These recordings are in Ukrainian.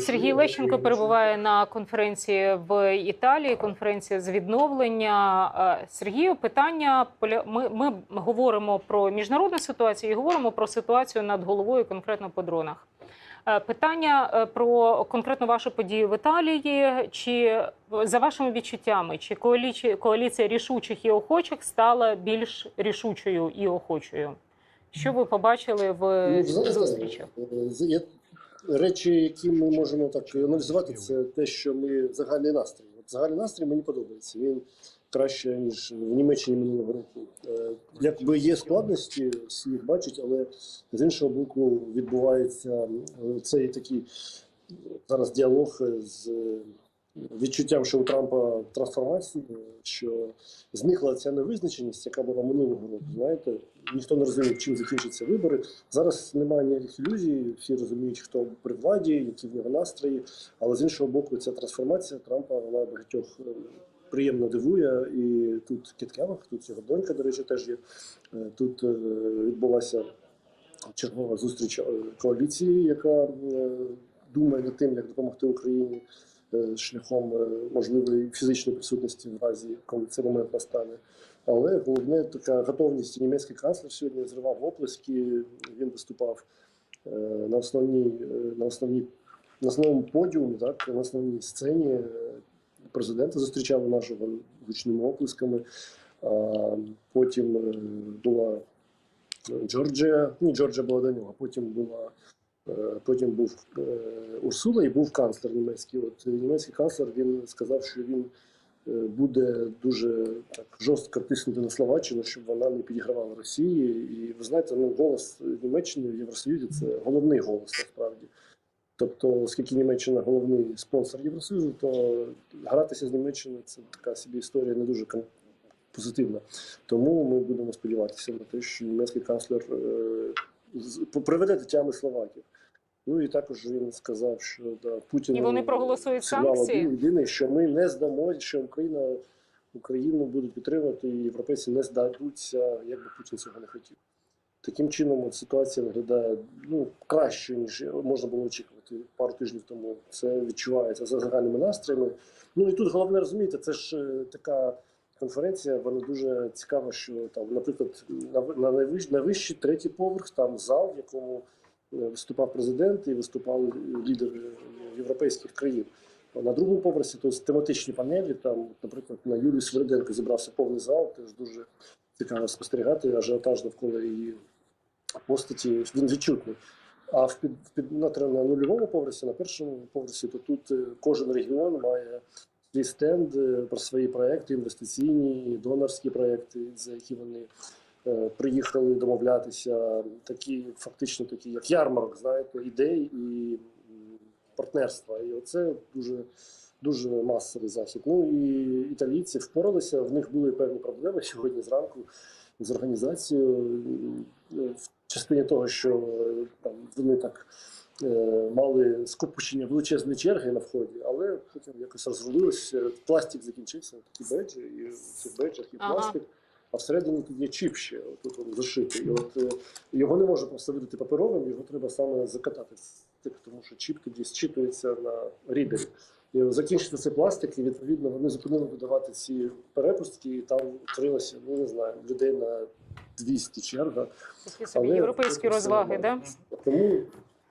Сергій Лещенко перебуває на конференції в Італії. Конференція з відновлення. Е, Сергію, питання ми, ми говоримо про міжнародну ситуацію і говоримо про ситуацію над головою, конкретно по дронах. Е, Питання е, про конкретно вашу подію в Італії. Чи за вашими відчуттями, чи коаліція, коаліція рішучих і охочих стала більш рішучою і охочою? Що ви побачили в Ну, зустрічах? Речі, які ми можемо так аналізувати, це те, що ми загальний настрій. От загальний настрій мені подобається. Він краще ніж в Німеччині минулого року. Е, Якби є складності, всі їх бачать, але з іншого боку відбувається е, цей такий зараз діалог з відчуттям, що у Трампа трансформації, що зникла ця невизначеність, яка була минулого року. Знаєте, ніхто не розумів, чим закінчаться вибори. Зараз немає ніяких ілюзій, всі розуміють, хто при владі, які в нього настрої. Але з іншого боку, ця трансформація Трампа вона багатьох е, приємно дивує. І тут Кіт Келлог, тут його донька, до речі, теж є. Е, Тут е, відбулася чергова зустріч коаліції, яка думає над тим, як допомогти Україні шляхом е, можливої фізичної присутності в разі, коли цей момент настане. Але головне така готовність. Німецький канцлер сьогодні зривав оплески. Він виступав е, на основній е, на основній на основному подіумі, так на основній сцені. Е, Президента зустрічали нашого гучними оплесками. Потім е, була Джорджія. Ні, Джорджія була до нього. Потім була е, потім був е, Урсула і був канцлер німецький. От німецький канцлер він сказав, що він е, буде дуже так жорстко тиснути на Словаччину, щоб вона не підігравала Росії. І ви знаєте, ну голос Німеччини в Євросоюзі це головний голос насправді. Тобто, оскільки Німеччина головний спонсор Євросоюзу, то гратися з Німеччиною це така собі історія не дуже позитивна. Тому ми будемо сподіватися на те, що німецький канцлер е, приведе до тями Словаків. Ну і також він сказав, що да, Путін І вони проголосують санкції? єдиний, що ми не здамо, що Україна Україну будуть підтримувати, і європейці не здадуться, як би Путін цього не хотів. Таким чином, ситуація виглядає ну, краще, ніж можна було очікувати пару тижнів тому. Це відчувається за загальними настроями. Ну і тут головне розумієте, це ж е, така конференція, вона дуже цікава, що там, наприклад, на, ви- на найвищий, найвищий третій поверх, там зал, в якому виступав президент і виступали лідери європейських країн. На другому поверсі то тематичні панелі. Там, наприклад, на Юлії Свириденко зібрався повний зал. Теж дуже цікаво спостерігати ажіотаж навколо її постаті. Він відчутний. А в під, під на, на нульовому поверсі, на першому поверсі, то тут е, кожен регіон має свій стенд е, про свої проекти, інвестиційні, донорські проекти, за які вони е, приїхали домовлятися. Такі фактично такі, як ярмарок, знаєте, ідей і партнерства. І оце дуже дуже масовий захід. Ну і італійці впоралися. В них були певні проблеми сьогодні зранку з організацією е, в частині того, що е, там вони так. е, Мали скупчення величезної черги на вході, але потім якось розрулилось. Е, Пластик закінчився, такі беджі, і в цих беджах і Ага. пластик, а всередині тут є чіп ще, тут він зашитий. І от е, його не можна просто видати паперовим, його треба саме закатати, тому що чіп тоді зчитується на рідері. І закінчиться цей пластик, і відповідно вони зупинили видавати ці перепустки, і там відкрилося, ну не знаю, людей на 200 черга. Такі собі Але європейські розваги, да? Тому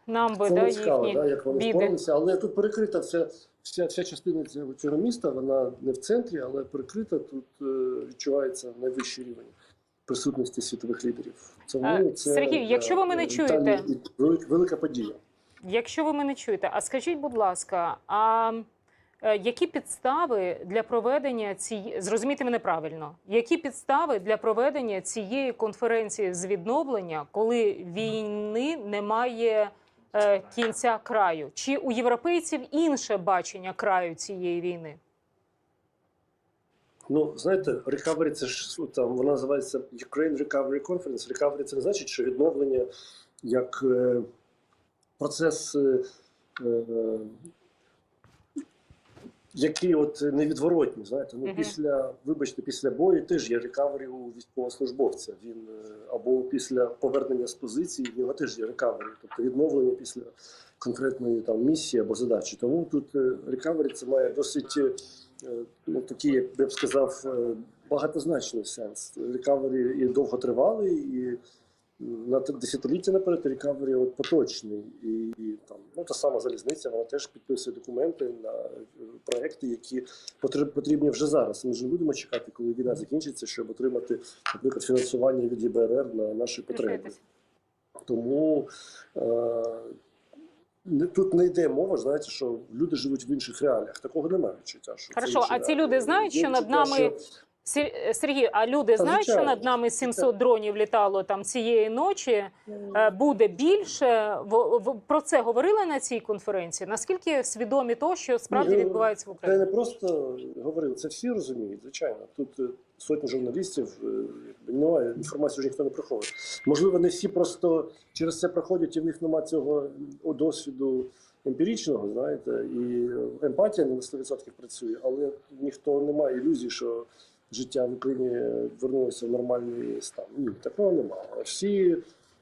Нам би да, цікаво, їхні да, як вони біди. впоралися. Але тут перекрита вся, вся, вся частина цього, цього міста, вона не в центрі, але перекрита. Тут е, відчувається найвищий рівень присутності світових лідерів. Тому це Сергій, якщо ви мене чуєте- велика, подія. Якщо ви мене чуєте, а скажіть, будь ласка, а е, які підстави для проведення цієї зрозумійте мене правильно? Які підстави для проведення цієї конференції з відновлення, коли війни немає кінця краю? Чи у європейців інше бачення краю цієї війни? Ну, знаєте, рекавері це ж ну, там вона називається Ukraine Recovery Conference. Рекавері це не значить, що відновлення як е, процес е, е, які от невідворотні, знаєте, ну Мгм. після, вибачте, після бою теж є рекавері у військовослужбовця. Він е, або після повернення з позиції в нього теж є рекавері, тобто відновлення після конкретної там місії або задачі. Тому тут е, рекавері це має досить е, ну, такий, я б сказав, багатозначний сенс. Рекавері і довготривалий, і на десятиліття наперед рекавері от поточний. І, і там ну та сама залізниця, вона теж підписує документи на е, проекти, які потріб- потрібні вже зараз. Ми ж не будемо чекати, коли війна закінчиться, щоб отримати, наприклад, фінансування від ЄБРР на наші потреби. Тому е, тут не йде мова, знаєте, що люди живуть в інших реаліях. Такого немає відчуття. Що Хорошо, а ці реалії. люди знають, Є що над нами що- Сергій, а люди знають, що над нами 700 дронів літало там цієї ночі? Е, Буде більше. Про це говорили на цій конференції. Наскільки свідомі того, що справді Ну, відбувається в Це Україні? не просто говорили, це всі розуміють, звичайно. Тут е, сотні журналістів, е, немає інформації вже ніхто не приховує. Можливо, не всі просто через це проходять, і в них немає цього досвіду емпіричного, знаєте, і емпатія не на 100% працює, але ніхто не має ілюзій, що життя в Україні вернулося в нормальний стан. Ні, такого немає. Всі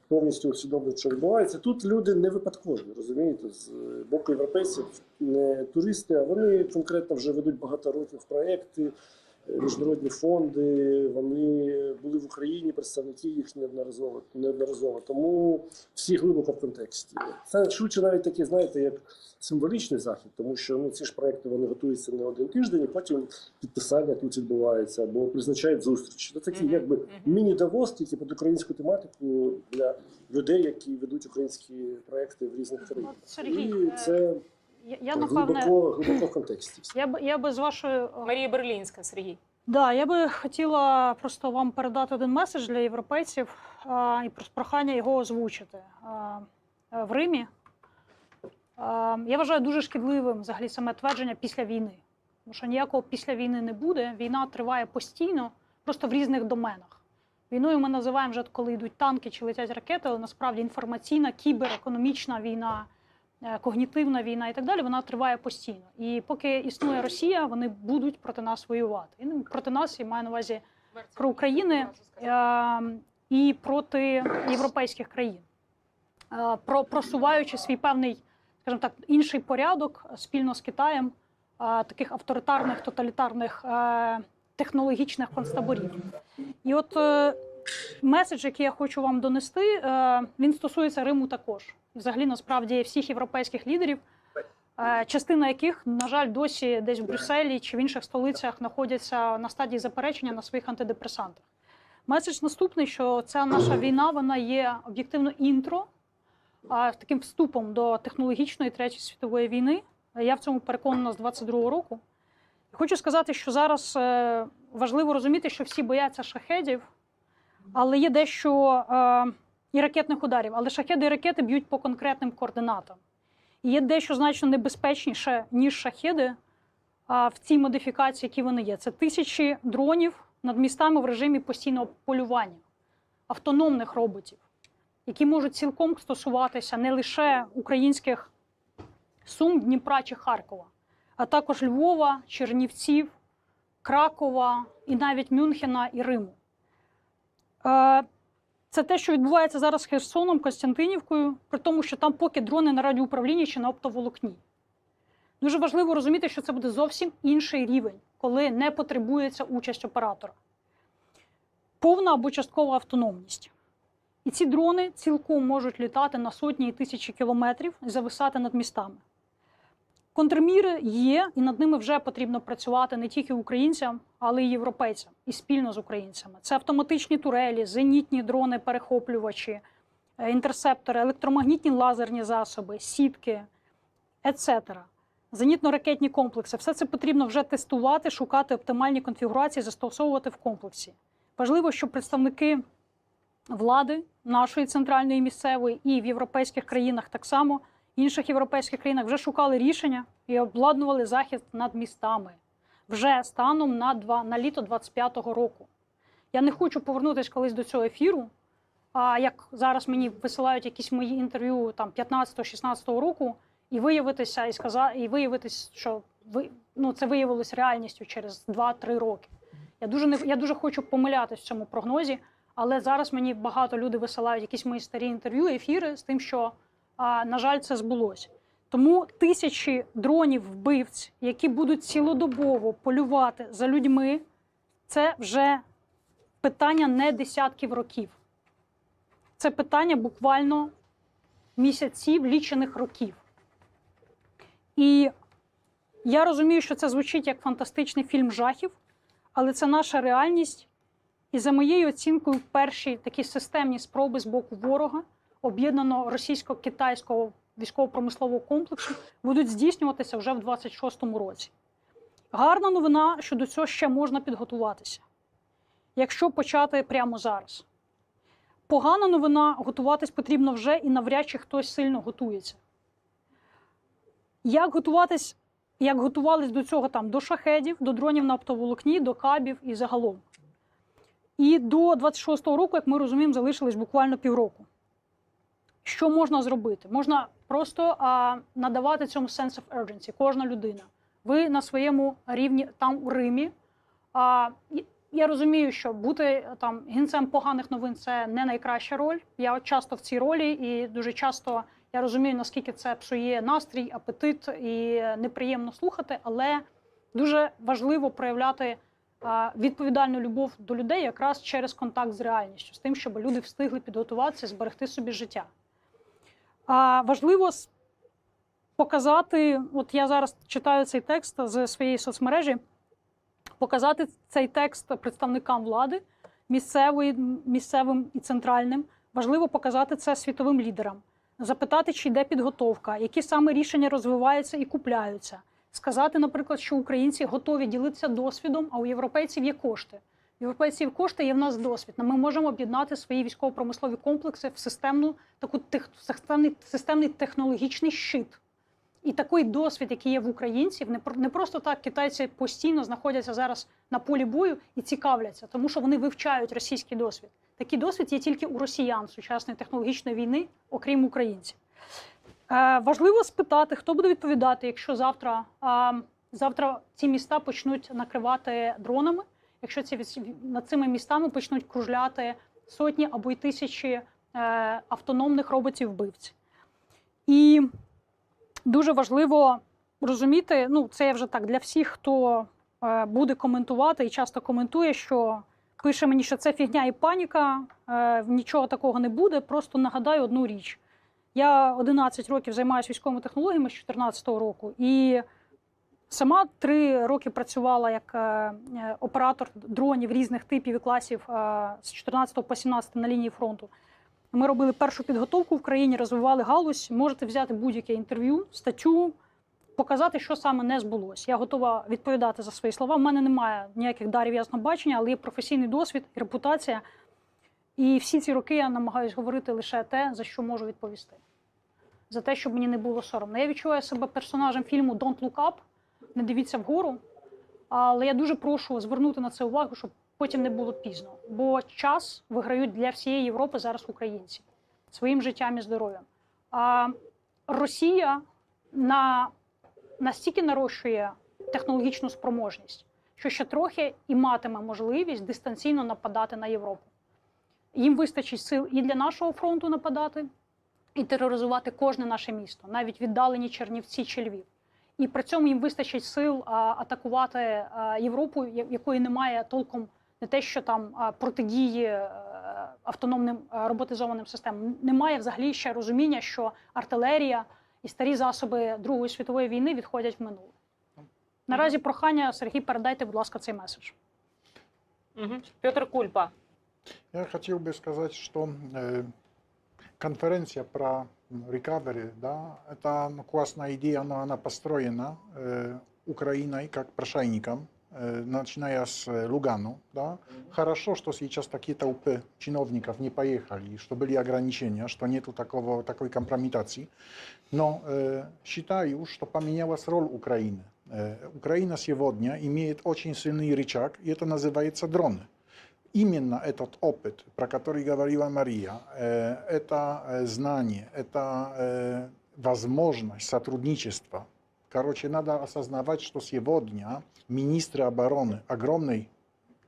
повністю усвідомлюють, що відбувається. Тут люди не випадкові, розумієте, з боку європейців не туристи, а вони конкретно вже ведуть багато років проекти, е, міжнародні фонди. Вони були в Україні, представники їх неодноразово неодноразово. Тому всі глибоко в контексті. Це швидше навіть такий, знаєте, як символічний захід, тому що ну ці ж проекти вони готуються не один тиждень, і потім підписання тут відбувається або призначають зустрічі. Це такі, якби міні-давос, тільки під українську тематику для людей, які ведуть українські проекти в різних країнах. Сергій, І е, це Я, я напевне, глибоко, глибоко в контексті. я б я би з вашою Марія Берлінська, Сергій. да, я би хотіла просто вам передати один меседж для європейців а, і прохання його озвучити а, е, в Римі. А, я вважаю дуже шкідливим взагалі саме твердження після війни. Тому що ніякого після війни не буде. Війна триває постійно, просто в різних доменах. Війною ми називаємо вже коли йдуть танки чи летять ракети, але насправді інформаційна, кіберекономічна війна, е, когнітивна війна і так далі, вона триває постійно. І поки існує Росія, вони будуть проти нас воювати. І ну, проти нас я маю на увазі про України е, і проти європейських країн, е, про просуваючи свій певний, скажімо так, інший порядок спільно з Китаєм, е, таких авторитарних, тоталітарних е, технологічних концтаборів. І от е, меседж, який я хочу вам донести, е, він стосується Риму також. Взагалі, насправді, всіх європейських лідерів, е, частина яких, на жаль, досі десь в Брюсселі чи в інших столицях знаходяться на стадії заперечення на своїх антидепресантах. Меседж наступний, що ця наша війна вона є об'єктивно інтро, таким вступом до технологічної третьої світової війни. Я в цьому переконана з 22-го року. Хочу сказати, що зараз е, важливо розуміти, що всі бояться шахедів, але є дещо е, і ракетних ударів. Але шахеди і ракети б'ють по конкретним координатам. І є дещо значно небезпечніше, ніж шахеди а, в цій модифікації, які вони є. Це тисячі дронів над містами в режимі постійного полювання, автономних роботів, які можуть цілком стосуватися не лише українських Сум, Дніпра чи Харкова, а також Львова, Чернівців, Кракова і навіть Мюнхена і Риму. Це те, що відбувається зараз з Херсоном, Костянтинівкою, при тому, що там поки дрони на радіоуправлінні чи на оптоволокні. Дуже важливо розуміти, що це буде зовсім інший рівень, коли не потребується участь оператора. Повна або часткова автономність. І ці дрони цілком можуть літати на сотні і тисячі кілометрів і зависати над містами. Контрміри є, і над ними вже потрібно працювати не тільки українцям, але й європейцям, і спільно з українцями. Це автоматичні турелі, зенітні дрони-перехоплювачі, е, інтерсептори, електромагнітні лазерні засоби, сітки, etc. Зенітно-ракетні комплекси. Все це потрібно вже тестувати, шукати оптимальні конфігурації, застосовувати в комплексі. Важливо, щоб представники влади нашої центральної місцевої і в європейських країнах так само інших європейських країнах вже шукали рішення і обладнували захист над містами вже станом на, два, на літо 25-го року. Я не хочу повернутися колись до цього ефіру. А як зараз мені висилають якісь мої інтерв'ю там 15-16 року, і виявитися, і сказати, і виявитись, що ви ну, це виявилось реальністю через 2-3 роки. Я дуже не я дуже хочу помилятись в цьому прогнозі, але зараз мені багато людей висилають якісь мої старі інтерв'ю, ефіри з тим, що на жаль, це збулося. Тому тисячі дронів вбивць, які будуть цілодобово полювати за людьми, це вже питання не десятків років. Це питання буквально місяців, лічених років. І я розумію, що це звучить як фантастичний фільм жахів, але це наша реальність. І за моєю оцінкою, перші такі системні спроби з боку ворога, об'єднаного російсько-китайського військово-промислового комплексу, будуть здійснюватися вже в 26-му році. Гарна новина, що до цього ще можна підготуватися, якщо почати прямо зараз. Погана новина, готуватись потрібно вже і навряд чи хтось сильно готується. Як готуватись, як готувались до цього там до шахедів, до дронів на оптоволокні, до кабів і загалом. І до 26-го року, як ми розуміємо, залишилось буквально півроку. Що можна зробити? Можна просто а, надавати цьому sense of urgency, кожна людина. Ви на своєму рівні там у Римі. А, я розумію, що бути там гінцем поганих новин це не найкраща роль. Я часто в цій ролі, і дуже часто я розумію, наскільки це псує настрій, апетит і неприємно слухати, але дуже важливо проявляти а, відповідальну любов до людей якраз через контакт з реальністю, з тим, щоб люди встигли підготуватися, зберегти собі життя. А, важливо показати, от я зараз читаю цей текст з своєї соцмережі, показати цей текст представникам влади, місцевої, місцевим і центральним. Важливо показати це світовим лідерам, запитати, чи йде підготовка, які саме рішення розвиваються і купляються. Сказати, наприклад, що українці готові ділитися досвідом, а у європейців є кошти. Європейців кошти є в нас досвід. Ми можемо об'єднати свої військово-промислові комплекси в системну таку тех, системний, системний технологічний щит. І такий досвід, який є в українців, не не просто так китайці постійно знаходяться зараз на полі бою і цікавляться, тому що вони вивчають російський досвід. Такий досвід є тільки у росіян сучасної технологічної війни, окрім українців. Е, важливо спитати, хто буде відповідати, якщо завтра, е, завтра ці міста почнуть накривати дронами, якщо ці над цими містами почнуть кружляти сотні або й тисячі е, автономних роботів-вбивців. І дуже важливо розуміти, ну це я вже так для всіх, хто е, буде коментувати і часто коментує, що пише мені, що це фігня і паніка, е, нічого такого не буде. Просто нагадаю одну річ. Я 11 років займаюся військовими технологіями з 2014 року, і сама три роки працювала як е, е, оператор дронів різних типів і класів е, з 14 по 17 на лінії фронту. Ми робили першу підготовку в країні, розвивали галузь. Можете взяти будь-яке інтерв'ю, статтю, показати, що саме не збулося. Я готова відповідати за свої слова. У мене немає ніяких дарів ясного бачення, але є професійний досвід репутація. І всі ці роки я намагаюся говорити лише те, за що можу відповісти. За те, щоб мені не було соромно. Я відчуваю себе персонажем фільму Don't Look Up, не дивіться вгору. Але я дуже прошу звернути на це увагу, щоб потім не було пізно. Бо час виграють для всієї Європи зараз українці своїм життям і здоров'ям. А Росія на, настільки нарощує технологічну спроможність, що ще трохи і матиме можливість дистанційно нападати на Європу. Їм вистачить сил і для нашого фронту нападати, і тероризувати кожне наше місто, навіть віддалені Чернівці чи Львів. І при цьому їм вистачить сил а, атакувати а, Європу, якої немає толком не те, що там а, протидії е, автономним е, роботизованим системам. Немає взагалі ще розуміння, що артилерія і старі засоби Другої світової війни відходять в минуле. Наразі прохання Сергій, передайте, будь ласка, цей меседж. Угу. Петр Кульпа. Я хотел бы сказать, что э, конференция про recovery, да, это ну, классная идея, но она построена э, Украиной как прошайником, э, начиная с э, Лугану. Да. Хорошо, что сейчас такие толпы чиновников не поехали, и что были ограничения, что нету такого, такой компрометации. Но э, считаю, что поменялась роль Украины. Э, Украина сегодня имеет очень сильный рычаг, и это называется дроны Именно этот опыт, про который говорила Мария, э, это э, знание, это э, возможность сотрудничества, Короче, надо осознавать, что сегодня министры обороны огромной,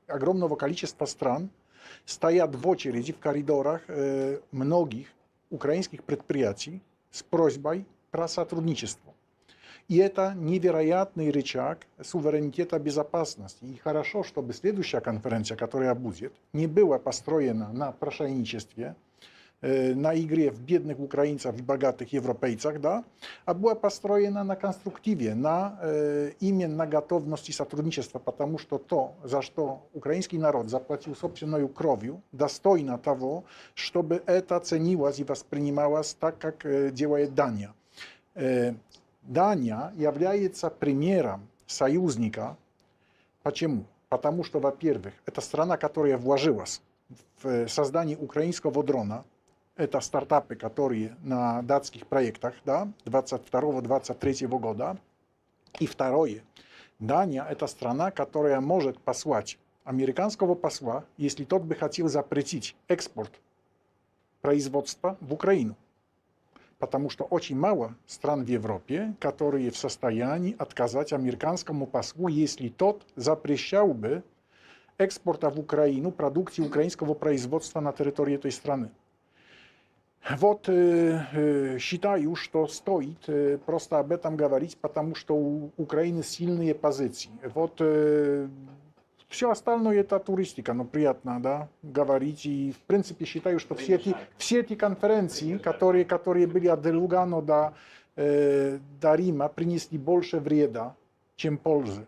огромного количества стран стоят в очереди в коридорах многих украинских предприятий с просьбой про сотрудничество. И это невероятный рычаг суверенитета безопасности. И хорошо, чтобы следующая конференция, которая будет, не была построена на прошайничестве, э, на игре в бедных украинцев и богатых европейцах, да, а была построена на конструктиве, на э, именно готовности сотрудничества, потому что то, за что украинский народ заплатил собственной кровью, достойно того, чтобы это ценилось и воспринималось так, как э, делает Дания. Э, Дания является примером союзника. Почему? Потому что, во-первых, это страна, которая вложилась в э, создание украинского дрона. Это стартапы, которые на датских проектах да, 22-23 года. И второе, Дания – это страна, которая может послать американского посла, если тот бы хотел запретить экспорт производства в Украину потому что очень мало стран в Европе, которые в состоянии отказать американскому послу, если тот запрещал бы экспорта в Украину продукции украинского производства на территории этой страны. Вот э, э, считаю, что стоит э, просто об этом говорить, потому что у Украины сильные позиции. Вот э, все остальное это туристика, но приятно, да, говорить. И в принципе считаю, что все эти, все эти конференции, которые, которые были от Лугано до, э, до Рима, принесли больше вреда, чем пользы.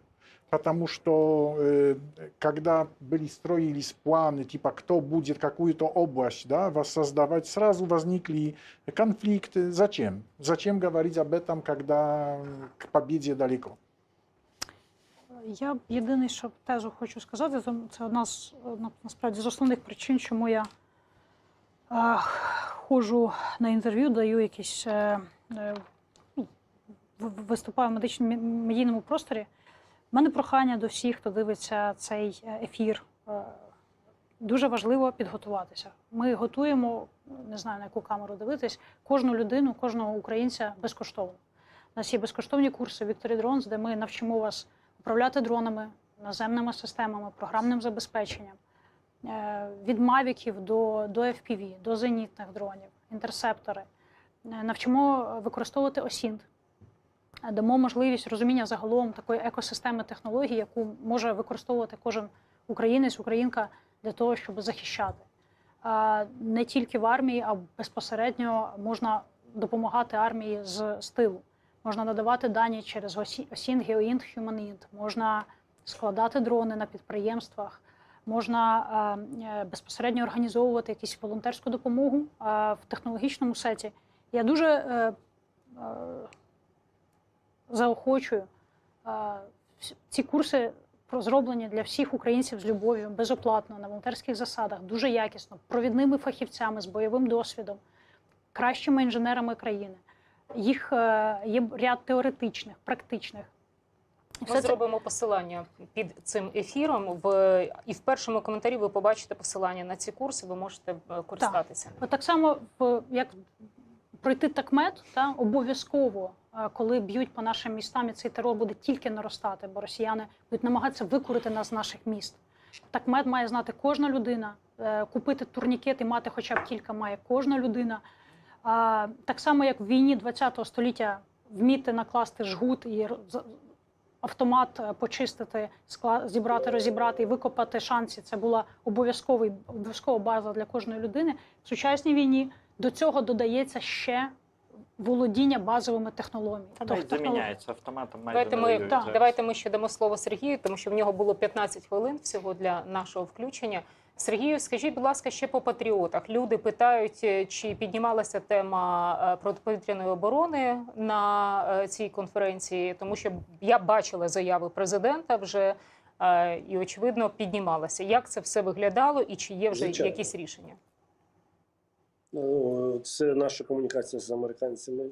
Потому что э, когда были строились планы, типа кто будет какую-то область да, воссоздавать, сразу возникли конфликты. Зачем? Зачем говорить об этом, когда к победе далеко? Я єдине, що тезу хочу сказати, це одна з насправді з основних причин, чому я е, ходжу на інтерв'ю, даю якісь е, е, ну, виступаю в медичному медійному просторі. У мене прохання до всіх, хто дивиться цей е, ефір. Е, Дуже важливо підготуватися. Ми готуємо, не знаю на яку камеру дивитись, кожну людину, кожного українця безкоштовно. У нас є безкоштовні курси Victory Drones, де ми навчимо вас управляти дронами, наземними системами, програмним забезпеченням, е, від мавіків до, до FPV, до зенітних дронів, інтерсептори. Е, Навчимо використовувати осінт, Е, дамо можливість розуміння загалом такої екосистеми технологій, яку може використовувати кожен українець, українка для того, щоб захищати. Не тільки в армії, а безпосередньо можна допомагати армії з, з тилу. Можна надавати дані через осін, Геоінт, Humanint, можна складати дрони на підприємствах, можна е, е, безпосередньо організовувати якусь волонтерську допомогу е, в технологічному сеті. Я дуже заохочую ці курси про- зроблені для всіх українців з любов'ю, безоплатно, на волонтерських засадах, дуже якісно, провідними фахівцями з бойовим досвідом, кращими інженерами країни. Їх е, є ряд теоретичних, практичних. Ми все це- зробимо посилання під цим ефіром. В і в першому коментарі ви побачите посилання на ці курси. Ви можете е, користатися. От так само, як пройти такмет, та, обов'язково, е, коли б'ють по нашим містам, і цей терор буде тільки наростати, бо росіяни будуть намагатися викурити нас з наших міст. Такмет має знати кожна людина, купити турнікет і мати хоча б кілька має кожна людина. Так само, як в війні ХХ століття вміти накласти жгут і автомат е, почистити, скла- зібрати, розібрати і викопати шанси. Це була обов'язковий обов'язкова база для кожної людини. В сучасній війні до цього додається ще володіння базовими технологіями. Та навіть технолог- заміняється автоматом. майже Давайте ми так, давайте ми ще дамо слово Сергію, тому що в нього було 15 хвилин всього для нашого включення. Сергію, скажіть, будь ласка, ще по патріотах. Люди питають, е, чи піднімалася тема е, протиповітряної оборони на е, цій конференції, тому що я бачила заяви президента вже і очевидно піднімалася. Як це все виглядало, і чи є вже Звичайно. якісь рішення? Ну, це наша комунікація з американцями.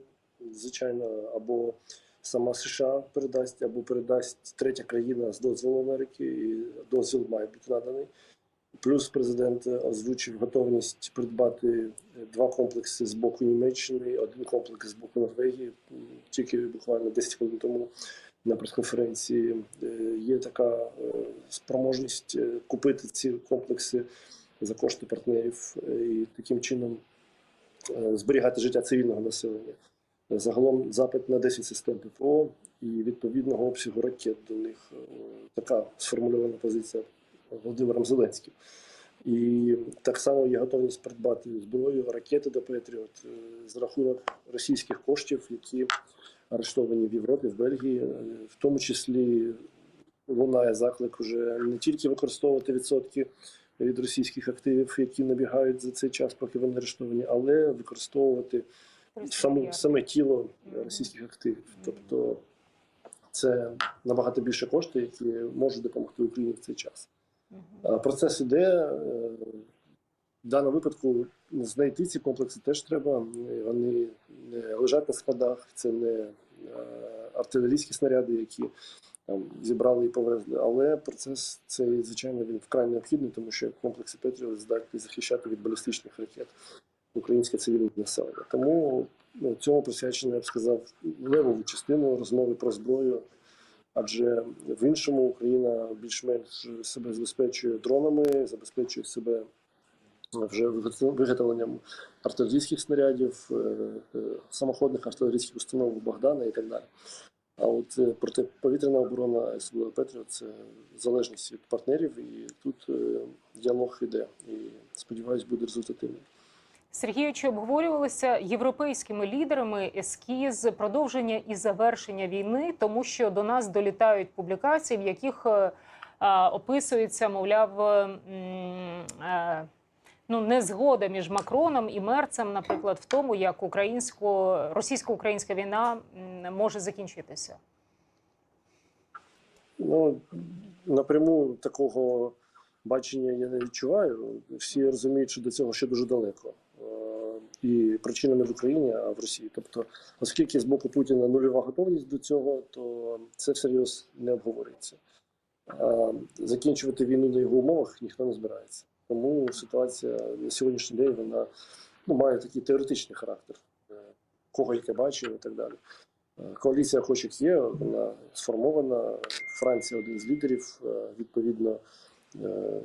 Звичайно, або сама США передасть, або передасть третя країна з дозволу Америки, і дозвіл має бути наданий. Плюс президент озвучив готовність придбати два комплекси з боку Німеччини, один комплекс з боку Норвегії. Тільки буквально 10 хвилин тому на прес-конференції е, є така е, спроможність е, купити ці комплекси за кошти партнерів е, і таким чином е, зберігати життя цивільного населення. Загалом запит на 10 систем ППО і відповідного обсягу ракет до них е, така сформульована позиція Володимиром Зеленським. І так само є готовність придбати зброю, ракети до Петріот е, за рахунок російських коштів, які арештовані в Європі, в Бельгії, Е, в тому числі лунає заклик вже не тільки використовувати відсотки від російських активів, які набігають за цей час, поки вони арештовані, але використовувати саму, саме тіло російських активів. Тобто це набагато більше коштів, які можуть допомогти Україні в цей час. Процес іде. е, В даному випадку знайти ці комплекси теж треба. Вони не лежать на складах, це не е, артилерійські снаряди, які там зібрали і повезли. Але процес цей, звичайно, він вкрай необхідний, тому що комплекси Петріот здатні захищати від балістичних ракет українське цивільне населення. Тому ну, цьому присвячено, я б сказав, левову частину розмови про зброю. Адже в іншому Україна більш-менш себе забезпечує дронами, забезпечує себе вже виготовленням артилерійських снарядів, е, е, самоходних артилерійських установок Богдана і так далі. А от е, протиповітряна оборона, особливо Петріот, це залежність від партнерів, і тут е, діалог іде. І сподіваюсь, буде результативним. Сергію, чи обговорювалися європейськими лідерами ескіз продовження і завершення війни, тому що до нас долітають публікації, в яких е, описується, мовляв, е, ну незгода між Макроном і Мерцем, наприклад, в тому, як українсько російсько-українська війна може закінчитися. Ну, напряму такого бачення я не відчуваю. Всі розуміють, що до цього ще дуже далеко. І причина не в Україні, а в Росії. Тобто, оскільки з боку Путіна нульова готовність до цього, то це всерйоз не обговорюється. Закінчувати війну на його умовах ніхто не збирається. Тому ситуація на сьогоднішній день вона ну, має такий теоретичний характер. Е, Кого яке бачив і так далі. Е, Коаліція хоч як є, вона сформована. Франція один з лідерів. Е, Відповідно,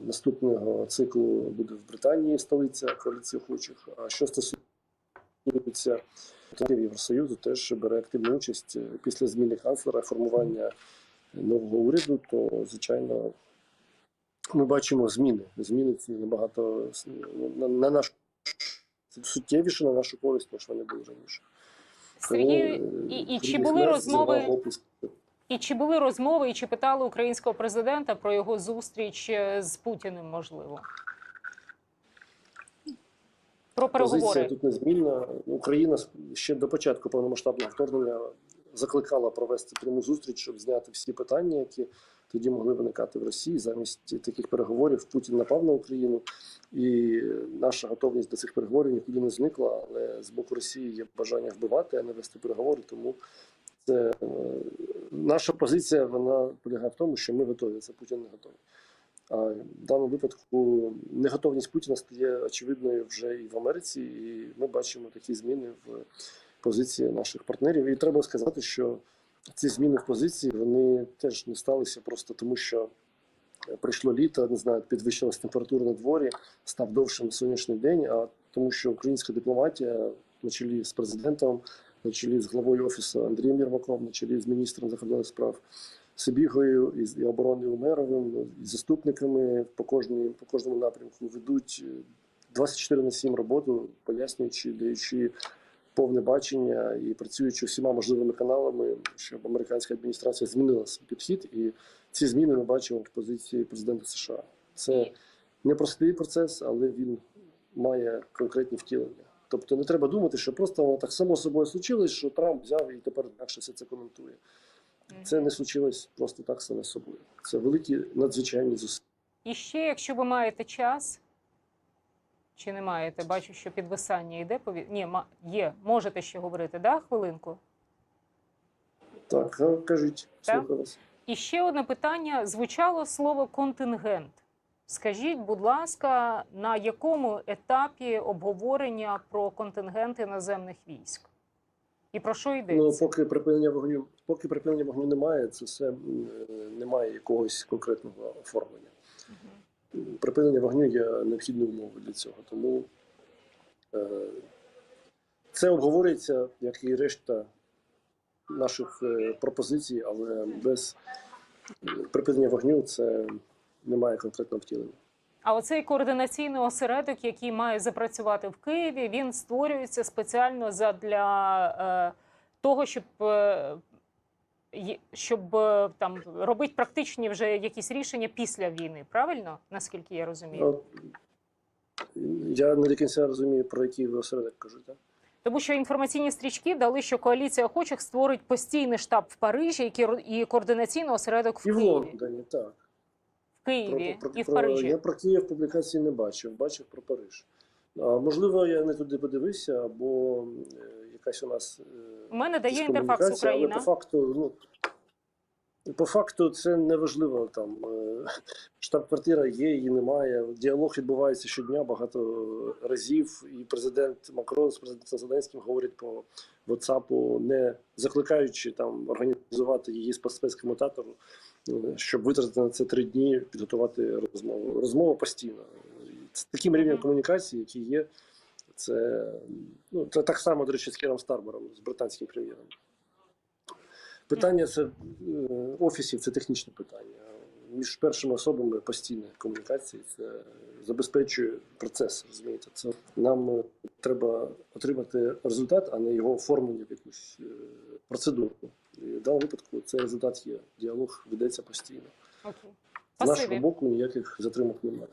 наступного циклу буде в Британії столиця коаліції охочих. А що стосується членів Євросоюзу, теж бере активну участь е, після зміни канцлера, формування нового уряду, то звичайно ми бачимо зміни. Зміни ці набагато с- на, на нашу суттєвіше на нашу користь, ніж вони були раніше. Сергію, е, і- і чи були розмови- І чи були розмови, і чи питали українського президента про його зустріч е, з Путіним, можливо? Про переговори. Тут незмінна. Україна ще до початку повномасштабного вторгнення закликала провести пряму зустріч, щоб зняти всі питання, які тоді могли виникати в Росії. Замість таких переговорів Путін напав на Україну, і наша готовність до цих переговорів нікуди не зникла. Але з боку Росії є бажання вбивати, а не вести переговори. Тому це е, наша позиція вона полягає в тому, що ми готові. Це Путін не готовий. В даному випадку неготовність Путіна стає очевидною вже і в Америці, і ми бачимо такі зміни в позиції наших партнерів. І треба сказати, що ці зміни в позиції вони теж не сталися просто тому, що прийшло літо, не знаю, підвищилась температура на дворі, став довшим сонячний день, а тому, що українська дипломатія на чолі з президентом, на чолі з главою офісу Андрієм Єрмаком, на чолі з міністром закордонних справ Сибігою і, оборони Умеровим, і заступниками по кожній по кожному напрямку ведуть е, 24 на 7 роботу, пояснюючи, даючи повне бачення і працюючи всіма можливими каналами, щоб американська адміністрація змінила свій підхід. І ці зміни ми бачимо в позиції президента США. Це непростий процес, але він має конкретні втілення. Тобто не треба думати, що просто воно так само собою случилось, що Трамп взяв і тепер інакше все це коментує. Це не случилось просто так саме собою. Це великі надзвичайні зусилля. І ще, якщо ви маєте час, чи не маєте, бачу, що підвисання йде. Пові... Ні, ма... є, можете ще говорити, да? хвилинку? Так, кажіть, Так. слухаю вас. І ще одне питання: звучало слово контингент. Скажіть, будь ласка, на якому етапі обговорення про контингент іноземних військ? І про що Ну, поки припинення вогню, поки припинення вогню немає, це все е, немає якогось конкретного оформлення. Мгм. Припинення вогню є необхідною умовою для цього. Тому е, це обговорюється, як і решта наших е, пропозицій, але без е, припинення вогню це немає конкретного втілення. А оцей координаційний осередок, який має запрацювати в Києві, він створюється спеціально для е, того, щоб, е, щоб е, там робити практичні вже якісь рішення після війни. Правильно? Наскільки я розумію? Ну, Я не до кінця розумію, про який ви осередок кажете. Тому що інформаційні стрічки дали, що коаліція охочих створить постійний штаб в Парижі і координаційний осередок в І в Лондоні, так. Києві Про- про- і в Парижі. Я про Київ публікації не бачив, бачив про Париж. А, можливо, я не туди подивився, або е, якась у нас. е, У мене дає інтерфакс Україна. Але по факту, ну, по факту, це не важливо. Там е, штаб-квартира є, її немає. Діалог відбувається щодня багато разів. І президент Макрон з президентом Зеленським говорять по WhatsApp, не закликаючи там організувати її спец- спецкомутатору, щоб витратити на це три дні, підготувати розмову. Розмова постійна. З таким рівнем комунікації, який є, це ну це так само, до речі, з Кером Старбором, з британським прем'єром. Питання це е, офісів, це технічне питання. Між першими особами постійна комунікація, це забезпечує процес. Розумієте, це нам треба отримати результат, а не його оформлення в якусь е, процедуру. І в даному випадку цей результат є. Діалог ведеться постійно. Окей. З нашого боку ніяких затримок немає.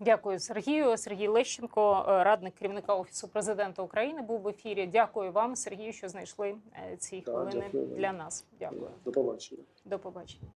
Дякую Сергію. Сергій Лещенко, е, радник керівника офісу президента України, був в ефірі. Дякую вам, Сергію, що знайшли е, ці хвилини да, для нас. Дякую. До побачення. До побачення.